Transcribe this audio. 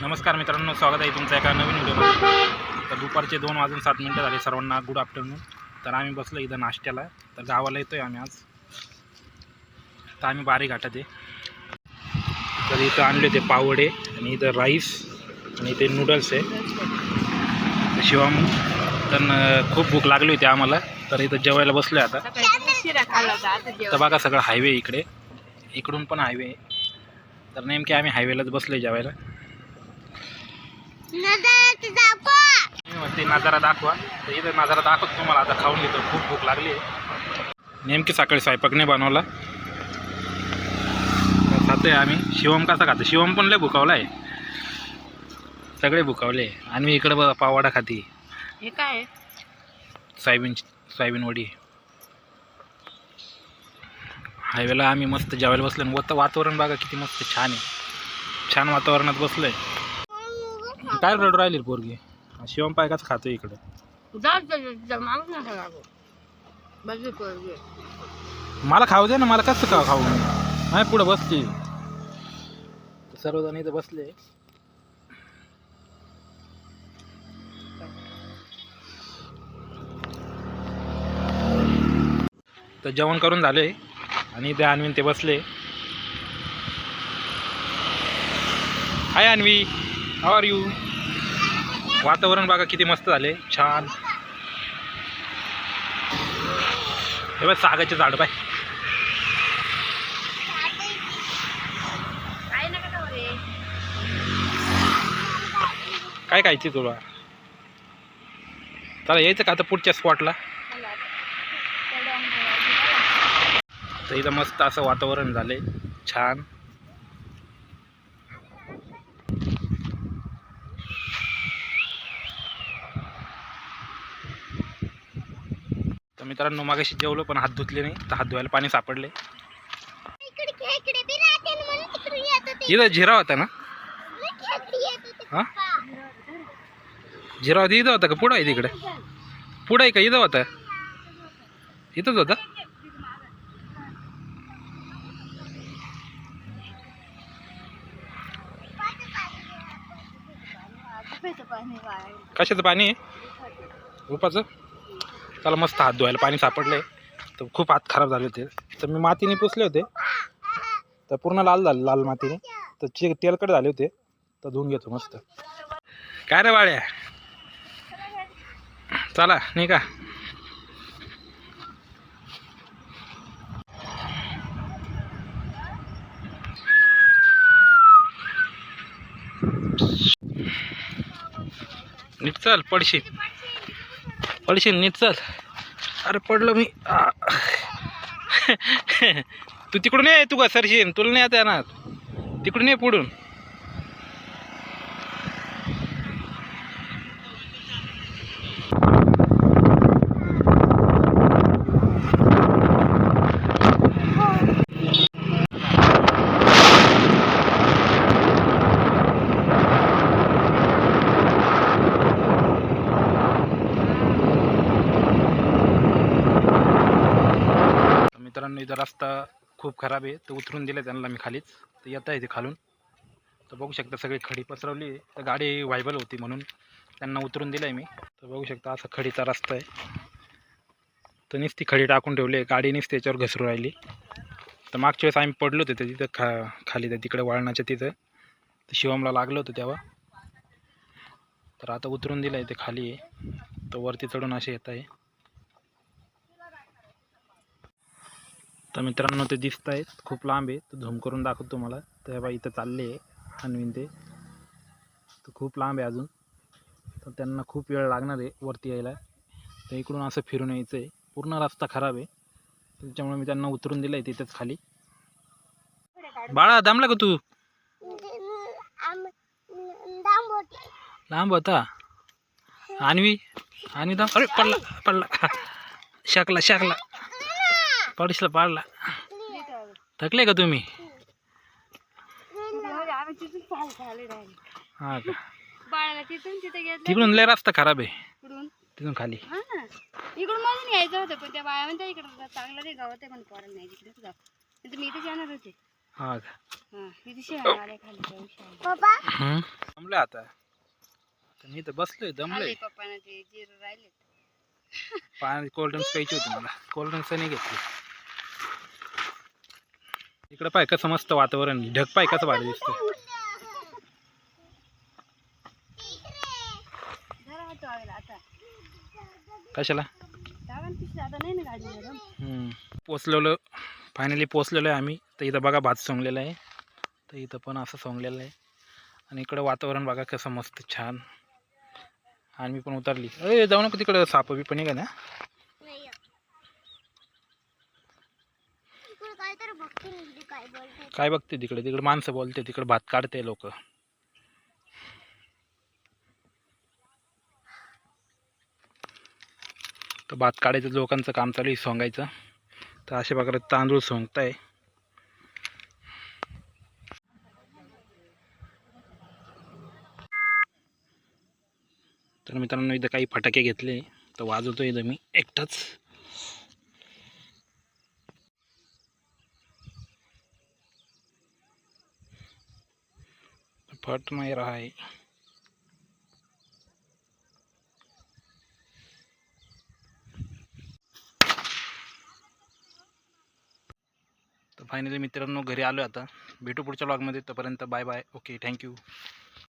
नमस्कार मित्रांनो स्वागत आहे तुमचं एका नवीन व्हिडिओमध्ये. तर दुपारचे दोन वाजून सात मिनटं झाले सर्वांना गुड आफ्टरनून तर आम्ही बसलो इथं नाश्त्याला. तर गावाला येतो आहे आम्ही आज. तर आम्ही बारी घाटात आहे. तर इथं आणले होते पावडे आणि इथं राईस आणि इथे नूडल्स आहे. शिवम तर खूप भूक लागली होती आम्हाला. तर इथं जेवायला बसलो आहे आता. तर बघा सगळं हायवे इकडे. इकडून पण हायवे आहे. तर नेमके आम्ही हायवेलाच बसलो जेवायला. मी म्हणते नजारा दाखवा. तर इथं नजारा दाखवतो तुम्हाला. आता खाऊन घेतो. खूप भूक लागली आहे. नेमकी सकाळी स्वयंपाक नाही बनवला. खातोय आम्ही. शिवम कसा खातो? शिवम पण लय भुकावला आहे. सगळे भुकावले. आणि मी इकडे बघा पावडा खाती. हे काय सोयाबीन सोयाबीन वडी. हायवेला आम्ही मस्त जेवायला बसलो आणि वत वातावरण बघा किती मस्त छान आहे. छान वातावरणात बसलोय. काय रडू राहिली रे पोरगी? शिवम पाय कसं खातोय इकडं. नका लागू बघू पोरगी. मला खाऊ दे ना मला कसं का खाऊ? नाही पुढं बसते तर सर्वजण इथं बसले. तर जेवण करून झाले. आणि ते अन्वीन ते बसले. Hi Anvi how are you वातावरण बघा किती मस्त झाले. छान. हे बघ सागाचे झाड पाय. काय खायची तुला? चला यायचं का आता पुढच्या स्पॉटला तर इथं मस्त असं वातावरण झालंय. छान. मित्रांनो मागाशी जेवलो पण हात धुतले नाही तर हात धुवायला पाणी सापडले. इथं झिरा होता ना? हा? झिरा होता इथं होता का? पुढं आहे तिकडे? पुढं आहे का? इथं होता? इथंच होता. कशाचं पाणी आहे? उपाचं? त्याला मस्त हात धुवायला पाणी सापडले तर खूप हात खराब झाले होते. तर मी मातीने पुसले होते. तर पूर्ण लाल झाले लाल मातीने. तर चे तेलकट झाले होते तर धुवून घेतो मस्त. काय रे बाळ्या? चला नाही का नीट चल पडशील. पडशील नीट चल. अरे पडलो मी. तू तिकडून ये तू का सरशील तुला नाही आता येणार. तिकडून ये पुढून तर मित्रांनो इथं रस्ता खूप खराब आहे तर उतरून दिलं त्यांना मी खालीच. तर येता येते खालून. तर बघू शकता सगळी खडी पसरवली तर गाडी व्हायबल होती म्हणून त्यांना उतरून दिलं आहे मी. तर बघू शकता असा खडीचा रस्ता आहे. तर नुसती खडी टाकून ठेवली आहे. गाडी नुसती त्याच्यावर घसरू राहिली. तर मागच्या वेळेस आम्ही पडलो होतो तर तिथं खा खाली तर तिकडे वळणाच्या तिथं. तर शिवमला लागलं होतं तेव्हा. तर आता उतरून दिलं आहे ते खाली. आहे तर वरती चढून असे येत आहे. तर मित्रांनो ते दिसत आहेत. खूप लांब आहे. तर झूम करून दाखवतो तुम्हाला. तर बा इथं चालले आहे हनविन ते. तर खूप लांब आहे अजून. तर त्यांना खूप वेळ लागणार आहे वरती यायला. तर इकडून असं फिरून यायचं आहे पूर्ण रस्ता खराब आहे. त्याच्यामुळे मी त्यांना उतरून दिलं आहे तिथेच खाली. बाळा दामला का तू? लांब होता. आणवी आणि दाम अरे पडला पडला. शाकला शाकला. पडसला पाडला. थकले का तुम्ही? हा का? बाळाला तिथून तिथे घेतलं तिकडून लय रस्ता खराब आहे. इकडून तिथून खाली. हा ना इकडून मधून यायचं होतं पण त्या बाया म्हणते इकडं चांगलं नाही गावात आहे पण पोरांना नाही तिकडेच गाव नाही तर मी इथेच येणार होते हा का? हा खाली जाऊन. हं? थांबलं संपलं आता तर मी तर बसलोय दमलोय पप्पाना ते जिरं राहिले पाणी कोल्ड्रिंक्स प्यायची होती मला. कोल्ड्रिंक्स नाही घेतली. इकडं पाय कसं मस्त वातावरण ढग पाय कसं भारी दिसतं कशाला? आता पोचलेलो फायनली पोचलेलो आहे आम्ही. तर इथं बघा भात सोंगलेला आहे. तर इथं पण असं सोंगलेलं आहे. आणि इकडं वातावरण बघा कसं मस्त छान. आणि मी पण उतरली. अरे जाऊ नको तिकडं साप बी पण आहे का ना काय बघते तिकडे? तिकडे माणसं बोलते तिकडे भात काढते लोक. तर भात काढायचं लोकांचं काम चालू आहे सोंगायचं. तर अशा प्रकारे तांदूळ सोंगताय. तर मित्रांनो इथं काही फटाके घेतले तर वाजवतो इथं मी एकटाच. फट नाही रहा तर फायनली मित्रांनो घरी आलो आता. भेटू पुढच्या ब्लॉगमध्ये तोपर्यंत बाय बाय ओके थँक्यू